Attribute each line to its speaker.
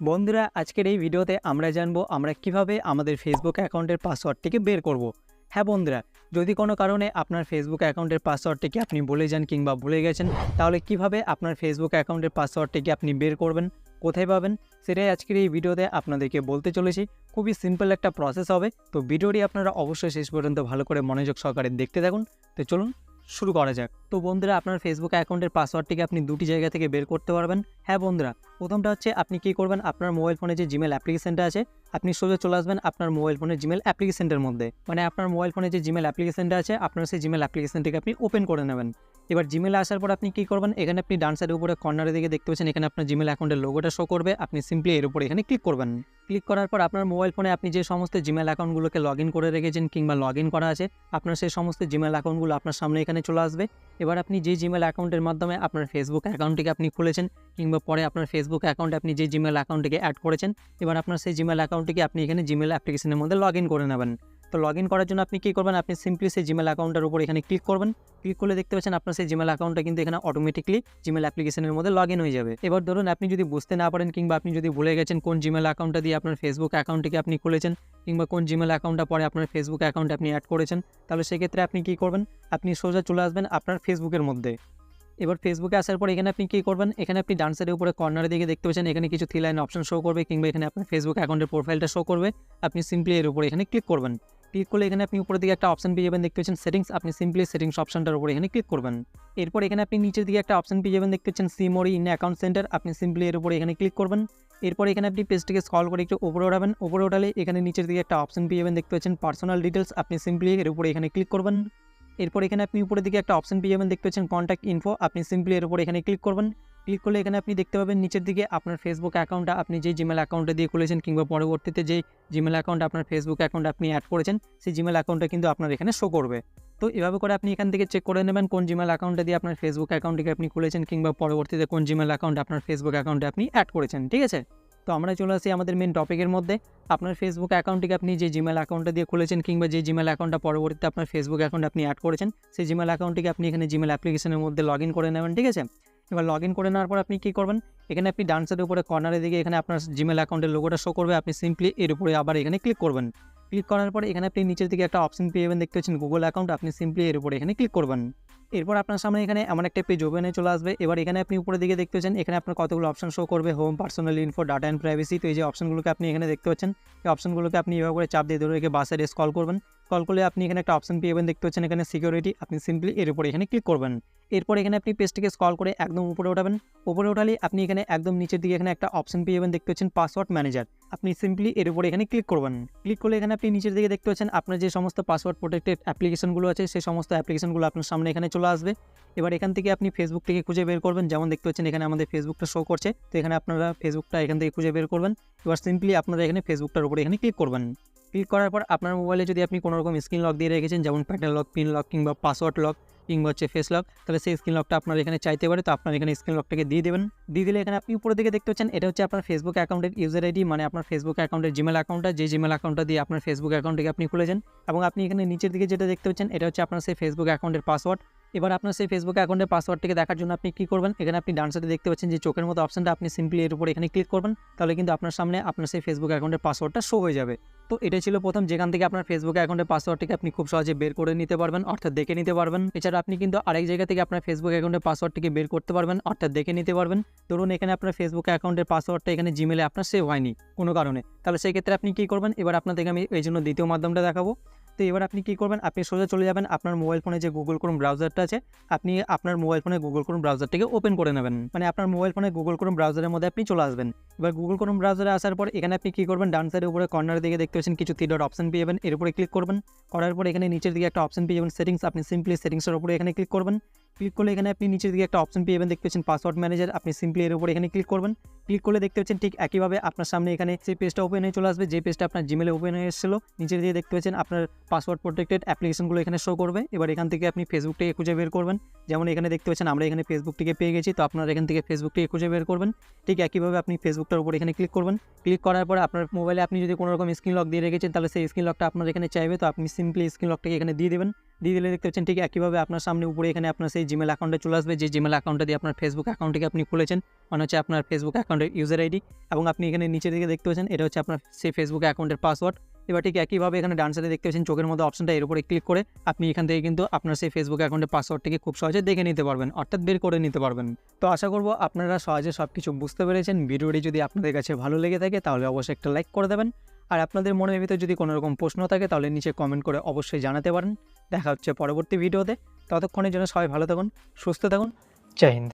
Speaker 1: বন্ধুরা, আজকের এই ভিডিওতে আমরা জানব আমরা কীভাবে আমাদের ফেসবুক অ্যাকাউন্টের পাসওয়ার্ডটিকে বের করব। হ্যাঁ বন্ধুরা, যদি কোনো কারণে আপনার ফেসবুক অ্যাকাউন্টের পাসওয়ার্ডটিকে আপনি বলে যান কিংবা ভুলে গেছেন, তাহলে কীভাবে আপনার ফেসবুক অ্যাকাউন্টের পাসওয়ার্ডটিকে আপনি বের করবেন, কোথায় পাবেন, সেটাই আজকের এই ভিডিওতে আপনাদেরকে বলতে চলেছি। খুবই সিম্পল একটা প্রসেস হবে। তো ভিডিওটি আপনারা অবশ্যই শেষ পর্যন্ত ভালো করে মনোযোগ সহকারে দেখতে থাকুন। তো চলুন শুরু করা যাক। তো বন্ধুরা, আপনার ফেসবুক অ্যাকাউন্টের পাসওয়ার্ডটিকে আপনি দুটি জায়গা থেকে বের করতে পারবেন। হ্যাঁ বন্ধুরা প্রথমটা হচ্ছে আপনি কি করবেন? আপনার মোবাইল ফোনে যে জিমেল অ্যাপ্লিকেশনটা আছে, আপনি সোজা চলে আসবেন আপনার মোবাইল ফোনের জিমেল অ্যাপ্লিকেশনটার মধ্যে। মানে আপনার মোবাইল ফোনে যে জিমেল অ্যাপ্লিকেশনটা আছে, আপনার সেই জিমেল অ্যাপ্লিকেশনটিকে আপনি ওপেন করে নেবেন। এবার জিমেলে আসার পর আপনি কী করবেন? এখানে আপনি ডান উপরে কর্নারের দিকে দেখতে পাচ্ছেন, এখানে আপনার জিমেল অ্যাকাউন্টের লোগোটা শো করবে। আপনি সিম্পলি এর উপরে এখানে ক্লিক করবেন। ক্লিক করার পর আপনার মোবাইল ফোনে আপনি যে সমস্ত জিমেল অ্যাকাউন্টগুলোকে লগ করে রেখেছেন কিংবা লগ করা আছে, আপনার সেই সমস্ত জিমেল অ্যাকাউন্টগুলো আপনার সামনে এখানে চলে আসবে। এবার আপনি যে জিমেল অ্যাকাউন্টের মাধ্যমে আপনার ফেসবুক অ্যাকাউন্টটিকে আপনি খুলেছেন কিংবা পরে আপনার ফেসবুক অ্যাকাউন্টে আপনি যে জিমেল অ্যাকাউন্টটিকে অ্যাড করেছেন, এবার আপনার সেই জিমেল অ্যাকাউন্টটিকে আপনি এখানে জিমেল অ্যাপ্লিকেশনের মধ্যে লগ করে নেবেন। তো লগ করার জন্য আপনি কী করবেন? আপনি সিম্পলি সেই জিমেল অ্যাকাউন্টের উপর এখানে ক্লিক করবেন। ক্লিক করলে দেখতে পাচ্ছেন আপনার সেই জিমেল অ্যাকাউন্টটা কিন্তু এখানে অটোমেটিকলি জিমেল অ্যাপ্লিকেশনের মধ্যে লগ হয়ে যাবে। এবার ধরুন আপনি যদি বুঝতে না পারেন কিংবা আপনি যদি ভুলে গেছেন কোন জিমেল অ্যাকাউন্টটা দিয়ে আপনার ফেসবুক অ্যাকাউন্টটিকে আপনি খুলেছেন কিংবা কোন জিমেল অ্যাকাউন্টটা পরে আপনার ফেসবুক অ্যাকাউন্টে আপনি অ্যাড করেছেন, তাহলে সেক্ষেত্রে আপনি কী করবেন? আপনি সোজা চলে আসবেন আপনার ফেসবুকের মধ্যে। এবার ফেসবুকে আসার পর এখানে আপনি কী করবেন? এখানে আপনি ডান সাইডের উপরে কর্নারের দিকে দেখতে পাচ্ছেন, এখানে কিছু থ্রি লাইন অপশন শো করবে কিংবা এখানে আপনার ফেসবুক অ্যাকাউন্টের প্রোফাইলটা শো করবে। আপনি সিম্পলি এর উপরে এখানে ক্লিক করবেন। ক্লিক করলে এখানে আপনি উপরের দিকে একটা অপশন পেয়ে যাবেন, দেখতে পাচ্ছেন সেটিংস আপনি সিম্পলি সেটিংস অপশনটার উপরে এখানে ক্লিক করবেন। এরপর এখানে আপনি নিচের দিকে একটা অপশন পেয়ে যাবেন, দেখতে পাচ্ছেন সিমোরি ইন অ্যাকাউন্ট সেন্টার আপনি সিম্পলি এর উপরে এখানে ক্লিক করবেন। এরপর এখানে আপনি পেজটিকে স্ক্রল করে একটু উপরে ওঠাবেন, উপরে ওঠালে এখানে নিচের দিকে একটা অপশন পেয়ে যাবেন, দেখতে পাচ্ছেন পার্সোনাল ডিটেলস আপনি সিম্পলি এর উপরে এখানে ক্লিক করবেন। এরপর এখানে আপনি উপরের দিকে একটা অপশন পেয়ে যাবেন, দেখতে পাচ্ছেন কন্ট্যাক্ট ইনফো আপনি সিম্পলি এর উপরে এখানে ক্লিক করবেন। ক্লিক করলে এখানে আপনি দেখতে পাবেন নিচের দিকে আপনার ফেসবুক অ্যাকাউন্টটা আপনি যে জিমেল অ্যাকাউন্টে দিয়ে খুলেছেন কিংবা পরবর্তীতে যে জিমেল অ্যাকাউন্ট আপনার ফেসবুক অ্যাকাউন্ট আপনি অ্যাড করেছেন, সেই জিমেল অ্যাকাউন্টটা কিন্তু আপনার এখানে শো করবে। তো এভাবে করে আপনি এখান থেকে চেক করে নেবেন কোন জিমেল অ্যাকাউন্টে দিয়ে আপনার ফেসবুক অ্যাকাউন্টটিকে আপনি খুলেছেন কিংবা পরবর্তীতে কোন জিমেল অ্যাকাউন্ট আপনার ফেসবুক অ্যাকাউন্টে আপনি অ্যাড করেছেন, ঠিক আছে? তো আমরা চলে আসি আমাদের মেন টপিকের মধ্যে। আপনার ফেসবুক অ্যাকাউন্টটিকে আপনি যে জিমেল অ্যাকাউন্টটা দিয়ে খুলেছেন কিংবা যে জিমেল অ্যাকাউন্টটা পরবর্তীতে আপনার ফেসবুক অ্যাকাউন্ট আপনি অ্যাড করেছেন, সেই জিমেল অ্যাকাউন্টটিকে আপনি এখানে জিমেল অ্যাপ্লিকেশনের মধ্যে লগ করে নেবেন, ঠিক আছে? এবার লগ করে নেওয়ার পর আপনি কী করবেন? এখানে আপনি ডান সাইডের উপরে কর্নারের দিকে এখানে আপনার জিমেল অ্যাকাউন্টের লোগোটা শো করবে। আপনি সিম্পলি এর উপরে আবার এখানে ক্লিক করবেন। ক্লিক করার পরে এখানে আপনি নিচের দিকে একটা অপশন পেয়ে যাবেন, দেখতে পাচ্ছেন গুগল অ্যাকাউন্ট আপনি সিম্পলি এর উপরে এখানে ক্লিক করবেন। এরপর আপনার সামনে এখানে এমন একটা পেজ ওপেনে চলে আসবে। এবার এখানে আপনি উপরের দিকে দেখতে পাচ্ছেন, এখানে আপনার কতগুলো অপশন শো করবে home personal info data and privacy তো এই যে অপশনগুলোকে আপনি এখানে দেখতে পাচ্ছেন, এই অপশনগুলোকে আপনি এভাবে করে চাপ দিয়ে ধরে রেখে বাসে কল করবেন। কল করলে আপনি এখানে একটা অপশন পেয়ে যাবেন, দেখতে পাচ্ছেন এখানে সিকিউরিটি আপনি সিম্পলি এর উপরে এখানে ক্লিক করবেন। এরপর এখানে আপনি পেজটিকে স্কল করে একদম উপরে ওঠাবেন উপরে ওঠালে আপনি এখানে একদম নিচের দিকে এখানে একটা অপশন পেয়ে যাবেন, দেখতে পাচ্ছেন পাসওয়ার্ড ম্যানেজার আপনি সিম্পলি এর উপরে এখানে ক্লিক করবেন। ক্লিক করলে এখানে আপনি নিচের দিকে দেখতে পাচ্ছেন, আপনার যে সমস্ত পাসওয়ার্ড প্রোটেক্টেড অ্যাপ্লিকেশনগুলো আছে, সেই সমস্ত অ্যাপ্লিকেশনগুলো আপনার সামনে এখানে চলে আসবে। এবার এখান থেকে আপনি ফেসবুক থেকে খুঁজে বের করবেন। যেমন দেখতে পাচ্ছেন, এখানে আমাদের ফেসবুকটা শো করছে। তো এখানে আপনারা ফেসবুকটা এখান থেকে খুঁজে বের করবেন। এবার সিম্পলি আপনারা এখানে ফেসবুকটার উপরে এখানে ক্লিক করবেন। ক্লিক করার পর আপনার মোবাইলে যদি আপনি কোনো রকম স্ক্রিন লক দিয়ে রেখেছেন, যেমন প্যাটার্ন লক, পিন লক কিংবা পাসওয়ার্ড লক কিংবা হচ্ছে ফেস লক তাহলে সেই স্ক্রিন লকটা আপনার এখানে চাইতে পারে। তো আপনার এখানে স্ক্রিন লকটাকে দিয়ে দেবেন। দিয়ে দিলে এখানে আপনি উপরের দিকে দেখতে পাচ্ছেন, এটা হচ্ছে আপনার ফেসবুক অ্যাকাউন্টের ইউজার আইডি মানে আপনার ফেসবুক অ্যাকাউন্টের জিমেল অ্যাকাউন্টটা যে জিমেল অ্যাকাউন্টটা দিয়ে আপনার ফেসবুক অ্যাকাউন্টটিকে আপনি খুলেছেন এবং আপনি এখানে নিচের দিকে যেটা দেখতে পাচ্ছেন, এটা হচ্ছে আপনার সেই ফেসবুক অ্যাকাউন্টের পাসওয়ার্ড এবার আপনার সেই ফেসবুক অ্যাকাউন্টের পাসওয়ার্ডটিকে দেখার জন্য আপনি কী করবেন? এখানে আপনি ডান দেখতে পাচ্ছেন যে চোখের মতো অপশনটা আপনি সিম্পলি এর উপর এখানে ক্লিক করবেন। তাহলে কিন্তু আপনার সামনে আপনার সেই ফেসবুক অ্যাকাউন্টের পাসওয়ার্ডটা শো হয়ে যাবে। তো এটা ছিল প্রথম। যেখান থেকে আপনার ফেসবুক অ্যাকাউন্টের পাসওয়ার্ডটিকে আপনি খুব সহজে বের করে নিতে পারবেন, অর্থাৎ দেখে নিতে পারবেন। এছাড়া আপনি কিন্তু আরেক জায়গা থেকে আপনার ফেসবুক অ্যাকাউন্টের পাসওয়ার্ডটিকে বের করতে পারবেন, অর্থাৎ দেখে নিতে পারবেন। ধরুন এখানে আপনার ফেসবুক অ্যাকাউন্টের পাসওয়ার্ডটা এখানে জিমেলে আপনার সেভ হয়নি কোনো কারণে। তাহলে সেই ক্ষেত্রে আপনি কী করবেন? এবার আপনাদেরকে আমি এই জন্য দ্বিতীয় মাধ্যমটা দেখাবো। তো এবার আপনি কি করবেন? আপনি সোজা চলে যাবেন আপনার মোবাইল ফোনে যে গুগল ক্রোম ব্রাউজারটা আছে, আপনি আপনার মোবাইল ফোনে গুগল ক্রোম ব্রাউজারটিকে ওপেন করে নেবেন। মানে আপনার মোবাইল ফোনে গুগল ক্রোম ব্রাউজারের মধ্যে আপনি চলে আসবেন। এবার গুগল ক্রোম ব্রাউজারে আসার পর এখানে আপনি কি করবেন? ডান সাইডের উপরে কর্নার দিকে দেখতে পাচ্ছেন কিছু ডট অপশন পেয়ে যাবেন। এর উপরে ক্লিক করবেন। করার পর এখানে নিচের দিকে একটা অপশন পেয়ে যাবেন সেটিংস আপনি সিম্পলি সেটিংসের উপরে এখানে ক্লিক করবেন। ক্লিক করলে এখানে আপনি নিচের দিকে একটা অপশন পেয়ে যাবেন। দেখতে পাচ্ছেন পাসওয়ার্ড ম্যানেজার আপনি সিম্পলি এর উপরে এখানে ক্লিক করবেন। ক্লিক করলে দেখতে পাচ্ছেন ঠিক একইভাবে আপনার সামনে এখানে সেই পেজটা ওপেন হয়ে চলে আসবে, যে পেজটা আপনার জিমেলে ওপেন হয়ে এসেছিল, নিচের দিকে দেখতে পাচ্ছেন আপনার পাসওয়ার্ড প্রোটেক্টেড অ্যাপ্লিকেশনগুলো এখানে শো করবে। এবার এখান থেকে আপনি ফেসবুকটাকে খুঁজে বের করবেন। যেমন এখানে দেখতে পাচ্ছেন আমরা এখানে ফেসবুকটিকে পেয়ে গেছি, তো আপনার এখান থেকে ফেসবুকটিকে খুঁজে বের করবেন। ঠিক একইভাবে আপনি ফেসবুকটার উপর এখানে ক্লিক করবেন। ক্লিক করার পর আপনার মোবাইলে আপনি যদি কোনো রকম স্ক্রিন লক দিয়ে রেখেছেন, তাহলে সেই স্ক্রিন লকটা আপনার এখানে চাইবে, তো আপনি সিম্পলি স্ক্রিন লকটাকে এখানে দিয়ে দেবেন। দিয়ে দিলে দেখতে পাচ্ছেন ঠিক একইভাবে আপনার সামনে উপরে এখানে আপনার সেই জিমেল অ্যাকাউন্টে চলে আসবে। যে জিমেল অ্যাকাউন্টে দিয়ে আপনার ফেসবুক অ্যাকাউন্টটিকে আপনি খুলেছেন মানে হচ্ছে আপনার ফেসবুক অ্যাকাউন্টের ইউজার আইডি এবং আপনি এখানে নিচে দিকে দেখতে পাচ্ছেন, এটা হচ্ছে আপনার সেই ফেসবুক অ্যাকাউন্টের পাসওয়ার্ড এবার ঠিক একইভাবে এখানে ডান সাইডে দেখতে পাচ্ছেন, চোখের মধ্যে অপশনটা এর উপরে ক্লিক করে আপনি এখান থেকে কিন্তু আপনার সেই ফেসবুক অ্যাকাউন্টের পাসওয়ার্ডটিকে খুব সহজে দেখে নিতে পারবেন, অর্থাৎ বের করে নিতে পারবেন। তো আশা করব আপনারা সহজে সব কিছু বুঝতে পেরেছেন। ভিডিওটি যদি আপনাদের কাছে ভালো লেগে থাকে, তাহলে অবশ্যই একটা লাইক করে দেবেন। আর আপনাদের মনের ভিতরে যদি কোনো রকম প্রশ্ন থাকে, তাহলে নিচে কমেন্ট করে অবশ্যই জানাতে পারেন। দেখা হচ্ছে পরবর্তী ভিডিওতে। ততক্ষণের জন্য সবাই ভালো থাকুন, সুস্থ থাকুন। জয় হিন্দ।